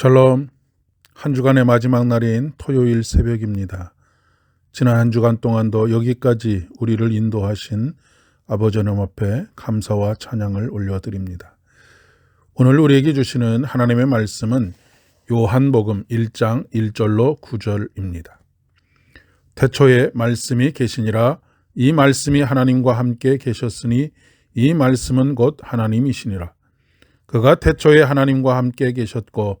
샬롬. 한 주간의 마지막 날인 토요일 새벽입니다. 지난 한 주간 동안도 여기까지 우리를 인도하신 아버지 하나님 앞에 감사와 찬양을 올려드립니다. 오늘 우리에게 주시는 하나님의 말씀은 요한복음 1장 1절로 9절입니다. 태초에 말씀이 계시니라 이 말씀이 하나님과 함께 계셨으니 이 말씀은 곧 하나님이시니라. 그가 태초에 하나님과 함께 계셨고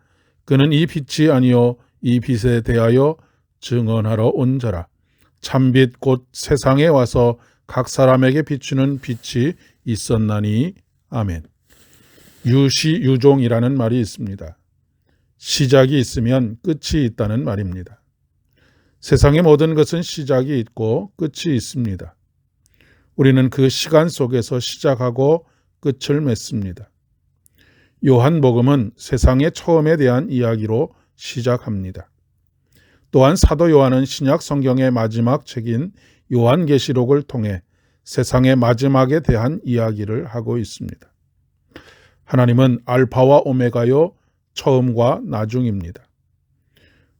그는 이 빛이 아니요 이 빛에 대하여 증언하러 온 자라. 참빛 곧 세상에 와서 각 사람에게 비추는 빛이 있었나니 아멘. 유시 유종이라는 말이 있습니다. 시작이 있으면 끝이 있다는 말입니다. 세상의 모든 것은 시작이 있고 끝이 있습니다. 우리는 그 시간 속에서 시작하고 끝을 맺습니다. 요한복음은 세상의 처음에 대한 이야기로 시작합니다. 또한 사도 요한은 신약 성경의 마지막 책인 요한계시록을 통해 세상의 마지막에 대한 이야기를 하고 있습니다. 하나님은 알파와 오메가요 처음과 나중입니다.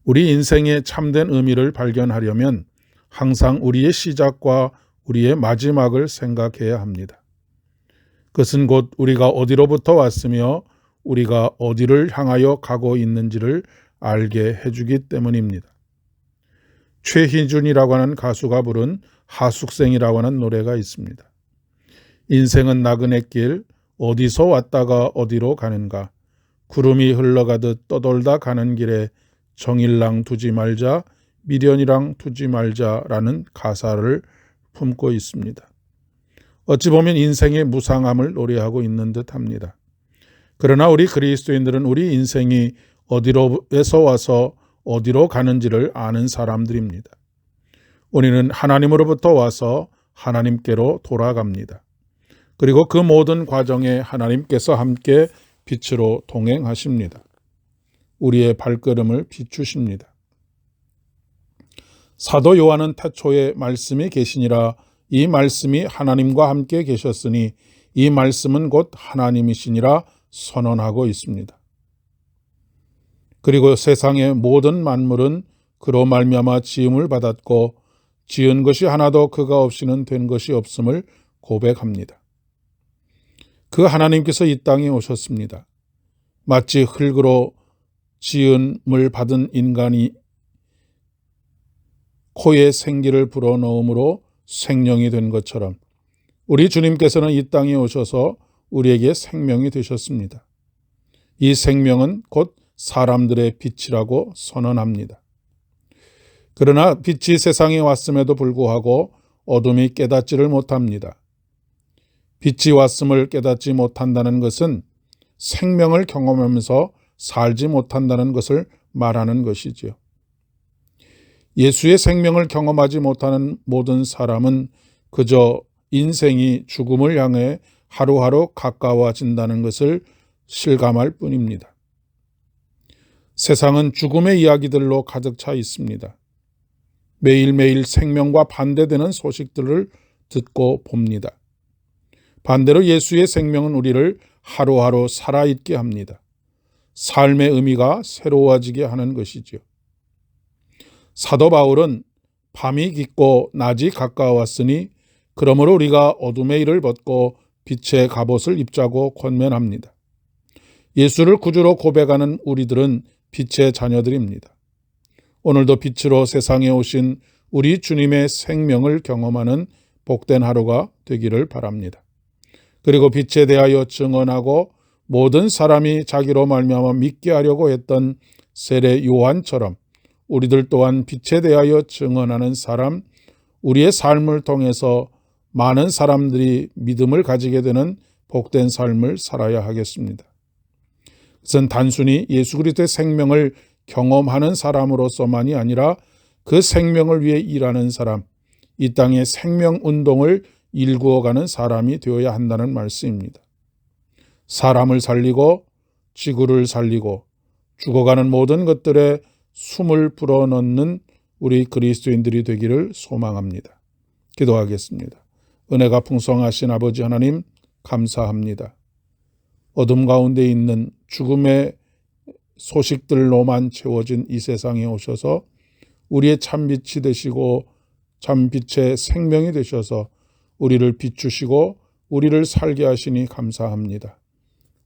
우리 인생의 참된 의미를 발견하려면 항상 우리의 시작과 우리의 마지막을 생각해야 합니다. 그것은 곧 우리가 어디로부터 왔으며 우리가 어디를 향하여 가고 있는지를 알게 해주기 때문입니다. 최희준이라고 하는 가수가 부른 하숙생이라고 하는 노래가 있습니다. 인생은 나그네 길 어디서 왔다가 어디로 가는가 구름이 흘러가듯 떠돌다 가는 길에 정일랑 두지 말자 미련이랑 두지 말자라는 가사를 품고 있습니다. 어찌 보면 인생의 무상함을 노래하고 있는 듯 합니다. 그러나 우리 그리스도인들은 우리 인생이 어디로에서 와서 어디로 가는지를 아는 사람들입니다. 우리는 하나님으로부터 와서 하나님께로 돌아갑니다. 그리고 그 모든 과정에 하나님께서 함께 빛으로 동행하십니다. 우리의 발걸음을 비추십니다. 사도 요한은 태초에 말씀이 계시니라 이 말씀이 하나님과 함께 계셨으니 이 말씀은 곧 하나님이시니라 선언하고 있습니다. 그리고 세상의 모든 만물은 그로 말미암아 지음을 받았고 지은 것이 하나도 그가 없이는 된 것이 없음을 고백합니다. 그 하나님께서 이 땅에 오셨습니다. 마치 흙으로 지음을 받은 인간이 코에 생기를 불어넣음으로 생명이 된 것처럼 우리 주님께서는 이 땅에 오셔서 우리에게 생명이 되셨습니다. 이 생명은 곧 사람들의 빛이라고 선언합니다. 그러나 빛이 세상에 왔음에도 불구하고 어둠이 깨닫지를 못합니다. 빛이 왔음을 깨닫지 못한다는 것은 생명을 경험하면서 살지 못한다는 것을 말하는 것이지요. 예수의 생명을 경험하지 못하는 모든 사람은 그저 인생이 죽음을 향해 하루하루 가까워진다는 것을 실감할 뿐입니다. 세상은 죽음의 이야기들로 가득 차 있습니다. 매일매일 생명과 반대되는 소식들을 듣고 봅니다. 반대로 예수의 생명은 우리를 하루하루 살아있게 합니다. 삶의 의미가 새로워지게 하는 것이지요. 사도 바울은 밤이 깊고 낮이 가까웠으니 그러므로 우리가 어둠의 일을 벗고 빛의 갑옷을 입자고 권면합니다. 예수를 구주로 고백하는 우리들은 빛의 자녀들입니다. 오늘도 빛으로 세상에 오신 우리 주님의 생명을 경험하는 복된 하루가 되기를 바랍니다. 그리고 빛에 대하여 증언하고 모든 사람이 자기로 말미암아 믿게 하려고 했던 세례 요한처럼 우리들 또한 빛에 대하여 증언하는 사람, 우리의 삶을 통해서 많은 사람들이 믿음을 가지게 되는 복된 삶을 살아야 하겠습니다. 그것은 단순히 예수 그리스도의 생명을 경험하는 사람으로서만이 아니라 그 생명을 위해 일하는 사람, 이 땅의 생명 운동을 일구어가는 사람이 되어야 한다는 말씀입니다. 사람을 살리고 지구를 살리고 죽어가는 모든 것들에 숨을 불어넣는 우리 그리스도인들이 되기를 소망합니다. 기도하겠습니다. 은혜가 풍성하신 아버지 하나님 감사합니다. 어둠 가운데 있는 죽음의 소식들로만 채워진 이 세상에 오셔서 우리의 참빛이 되시고 참빛의 생명이 되셔서 우리를 비추시고 우리를 살게 하시니 감사합니다.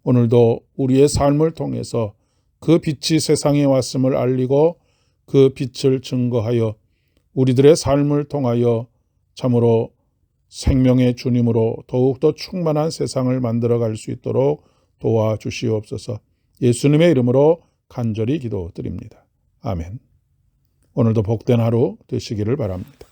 오늘도 우리의 삶을 통해서 그 빛이 세상에 왔음을 알리고 그 빛을 증거하여 우리들의 삶을 통하여 참으로 생명의 주님으로 더욱더 충만한 세상을 만들어 갈 수 있도록 도와주시옵소서 예수님의 이름으로 간절히 기도드립니다. 아멘. 오늘도 복된 하루 되시기를 바랍니다.